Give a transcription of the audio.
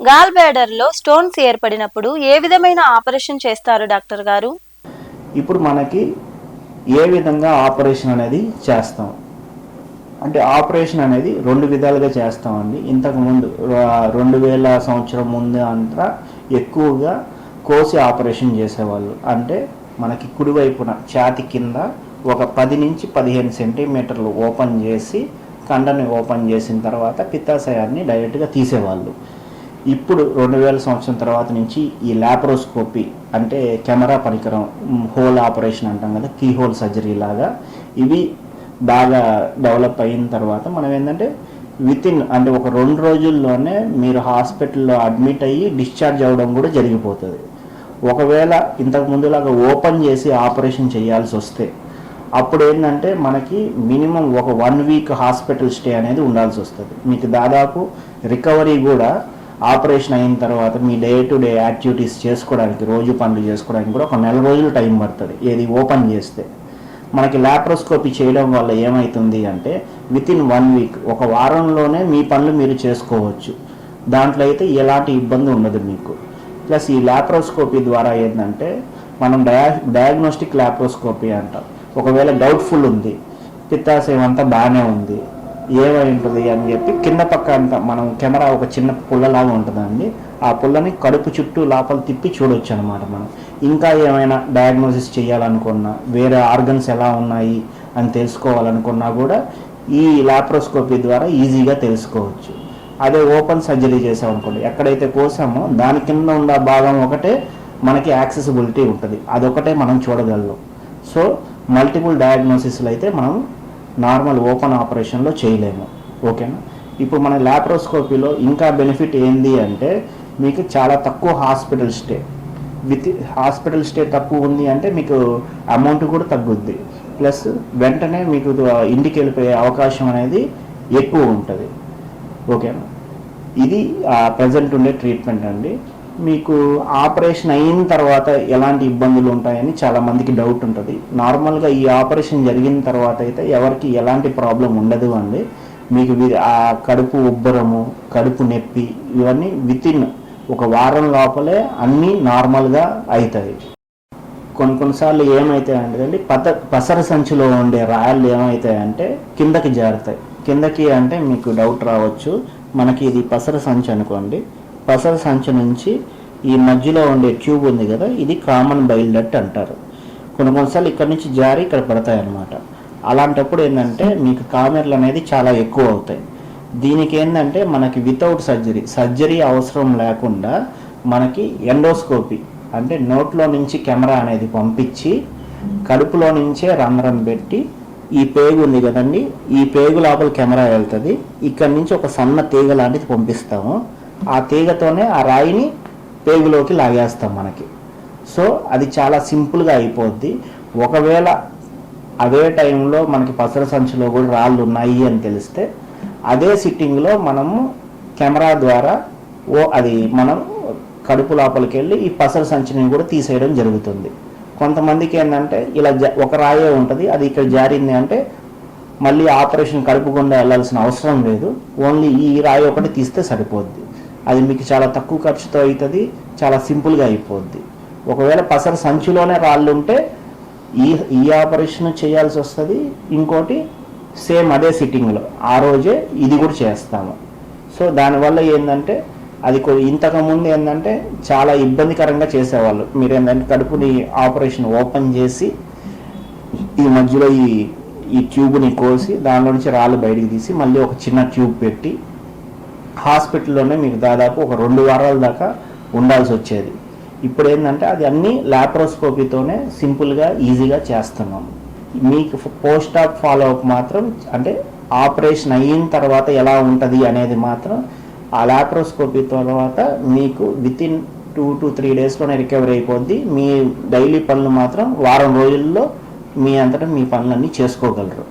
Gall బ్యాడర్లో stones ఏర్పడినప్పుడు ఏ విధమైన operation చేస్తారు డాక్టర్ గారు? ఇప్పుడు మనకి ఏ విధంగా ఆపరేషన్ అనేది చేస్తాం? అంటే ఆపరేషన్ అనేది రెండు విధాలుగా చేస్తామండి. ఇంతకు ముందు రెండు వేల సంవత్సరం ముందు అంతా ఎక్కువగా కోసి ఆపరేషన్ చేసేవాళ్ళు. అంటే మనకి కుడివైపున ఛాతి కింద ఒక పది నుంచి పదిహేను సెంటీమీటర్లు ఓపెన్ చేసి కండని ఓపెన్ చేసిన తర్వాత పిత్తాశయాన్ని డైరెక్ట్గా తీసేవాళ్ళు. ఇప్పుడు రెండు వేల సంవత్సరం తర్వాత నుంచి ఈ లాప్రోస్కోపీ అంటే కెమెరా పరికరం హోల్ ఆపరేషన్ అంటాం కదా కీ హోల్ సర్జరీ లాగా ఇవి బాగా డెవలప్ అయిన తర్వాత మనం ఏంటంటే విత్ ఇన్ అంటే ఒక రెండు రోజుల్లోనే మీరు హాస్పిటల్లో అడ్మిట్ అయ్యి డిశ్చార్జ్ అవ్వడం కూడా జరిగిపోతుంది. ఒకవేళ ఇంతకు ముందులాగా ఓపెన్ చేసి ఆపరేషన్ చేయాల్సి వస్తే అప్పుడు ఏంటంటే మనకి మినిమం ఒక వన్ వీక్ హాస్పిటల్ స్టే అనేది ఉండాల్సి వస్తుంది. మీకు దాదాపు రికవరీ కూడా ఆపరేషన్ అయిన తర్వాత మీ డే టు డే యాక్టివిటీస్ చేసుకోవడానికి రోజు పనులు చేసుకోవడానికి కూడా ఒక నెల రోజులు టైం పడుతుంది ఏది ఓపెన్ చేస్తే. మనకి లాప్రోస్కోపీ చేయడం వల్ల ఏమవుతుంది అంటే విత్ ఇన్ వన్ వీక్ ఒక వారంలోనే మీ పనులు మీరు చేసుకోవచ్చు. దాంట్లో అయితే ఎలాంటి ఇబ్బంది ఉండదు మీకు. ప్లస్ ఈ లాప్రోస్కోపీ ద్వారా ఏంటంటే మనం డయా డయాగ్నోస్టిక్ లాప్రోస్కోపీ అంటాం. ఒకవేళ డౌట్ఫుల్ ఉంది పిత్తాశయం అంతా బాగానే ఉంది ఏమై ఉంటుంది అని చెప్పి కింద పక్క అంతా మనం కెమెరా ఒక చిన్న పుల్లలాగా ఉంటుందండి. ఆ పుల్లని కడుపు చుట్టూ లోపల తిప్పి చూడొచ్చు అనమాట మనం. ఇంకా ఏమైనా డయాగ్నోసిస్ చేయాలనుకున్నా వేరే ఆర్గన్స్ ఎలా ఉన్నాయి అని తెలుసుకోవాలనుకున్నా కూడా ఈ లాప్రోస్కోపీ ద్వారా ఈజీగా తెలుసుకోవచ్చు. అదే ఓపెన్ సర్జరీ చేసామనుకోండి ఎక్కడైతే కోసామో దాని కింద ఉన్న భాగం ఒకటే మనకి యాక్సెసిబిలిటీ ఉంటుంది. అదొకటే మనం చూడగలం సో మల్టిపుల్ డయాగ్నోసిస్లు అయితే మనం నార్మల్ ఓపెన్ ఆపరేషన్లో చేయలేము. ఓకేనా? ఇప్పుడు మన ల్యాప్రోస్కోపీలో ఇంకా బెనిఫిట్ ఏంది అంటే మీకు చాలా తక్కువ hospital stay. With hospital stay తక్కువ ఉంది అంటే మీకు అమౌంట్ కూడా తగ్గుద్ది. ప్లస్ వెంటనే మీకు ఇంటికి వెళ్ళిపోయే అవకాశం అనేది ఎక్కువ ఉంటుంది. ఓకేనా? ఇది ప్రజెంట్ ఉండే ట్రీట్మెంట్ అండి. మీకు ఆపరేషన్ అయిన తర్వాత ఎలాంటి ఇబ్బందులు ఉంటాయని చాలా మందికి డౌట్ ఉంటుంది. నార్మల్గా ఈ ఆపరేషన్ జరిగిన తర్వాత అయితే ఎవరికి ఎలాంటి ప్రాబ్లం ఉండదు అండి. మీకు ఆ కడుపు ఉబ్బరము కడుపు నొప్పి ఇవన్నీ విత్ ఇన్ ఒక వారం లోపలే అన్నీ నార్మల్గా అవుతాయి కొన్ని కొన్నిసార్లు ఏమవుతాయంటే అండి పత పసర సంచిలో ఉండే రాయలు ఏమవుతాయంటే కిందకి జారుతాయి. కిందకి అంటే మీకు డౌట్ రావచ్చు. మనకి ఇది పసర సంచి అనుకోండి. పసర సంచి నుంచి ఈ మధ్యలో ఉండే ట్యూబ్ ఉంది కదా ఇది కామన్ బైల్ డట్ అంటారు. కొన్ని కొన్నిసార్లు ఇక్కడ నుంచి జారి ఇక్కడ పడతాయి అన్నమాట. అలాంటప్పుడు ఏంటంటే మీకు కామెర్లు అనేది చాలా ఎక్కువ అవుతాయి. దీనికి ఏంటంటే మనకి వితౌట్ సర్జరీ సర్జరీ అవసరం లేకుండా మనకి ఎండోస్కోపీ అంటే నోట్లో నుంచి కెమెరా అనేది పంపించి కడుపులో నుంచే రంధ్రం పెట్టి ఈ పేగు ఉంది కదండి ఈ పేగు లోపల కెమెరా వెళ్తుంది. ఇక్కడ నుంచి ఒక సన్న తీగ లాంటిది పంపిస్తాము. ఆ తీగతోనే ఆ రాయిని పేగులోకి లాగేస్తాం మనకి. సో అది చాలా సింపుల్గా అయిపోద్ది. ఒకవేళ అదే టైంలో మనకి పసర సంచిలో కూడా రాళ్ళు ఉన్నాయి అని తెలిస్తే అదే సిట్టింగ్లో మనము కెమెరా ద్వారా ఓ అది మనం కడుపు లోపలికి వెళ్ళి ఈ పసర సంచిని కూడా తీసేయడం జరుగుతుంది. కొంతమందికి ఏంటంటే ఇలా జ ఒక రాయే ఉంటుంది అది ఇక్కడ జారింది అంటే మళ్ళీ ఆపరేషన్ కడుపు గుండా వెళ్ళాల్సిన అవసరం లేదు. ఓన్లీ ఈ రాయి ఒకటి తీస్తే సరిపోద్ది. అది మీకు చాలా తక్కువ ఖర్చుతో అవుతుంది చాలా సింపుల్గా అయిపోద్ది. ఒకవేళ పసర సంచిలోనే రాళ్ళు ఉంటే ఈ ఈ ఆపరేషన్ చేయాల్సి వస్తుంది. ఇంకోటి సేమ్ అదే సిట్టింగ్లో ఆ రోజే ఇది కూడా చేస్తాము. సో దానివల్ల ఏంటంటే అది ఇంతకుముందు ఏంటంటే చాలా ఇబ్బందికరంగా చేసేవాళ్ళు. మీరు ఏంటంటే కడుపుని ఆపరేషన్ ఓపెన్ చేసి ఈ మధ్యలో ఈ ఈ ట్యూబ్ని కోసి దానిలో నుంచి రాళ్ళు బయటికి తీసి మళ్ళీ ఒక చిన్న ట్యూబ్ పెట్టి హాస్పిటల్లోనే మీకు దాదాపు ఒక రెండు వారాల దాకా ఉండాల్సి వచ్చేది. ఇప్పుడు ఏంటంటే అది అన్నీ లాప్రోస్కోపీతోనే సింపుల్గా ఈజీగా చేస్తున్నాం. మీకు పోస్ట్ ఆప్ ఫాలో అప్ మాత్రం అంటే ఆపరేషన్ అయిన తర్వాత ఎలా ఉంటుంది అనేది మాత్రం ఆ ల్యాప్రోస్కోపీ తర్వాత మీకు within two to three డేస్లోనే రికవరీ అయిపోద్ది. మీ డైలీ పనులు మాత్రం వారం రోజుల్లో మీ అంతటా మీ పనులన్నీ చేసుకోగలరు.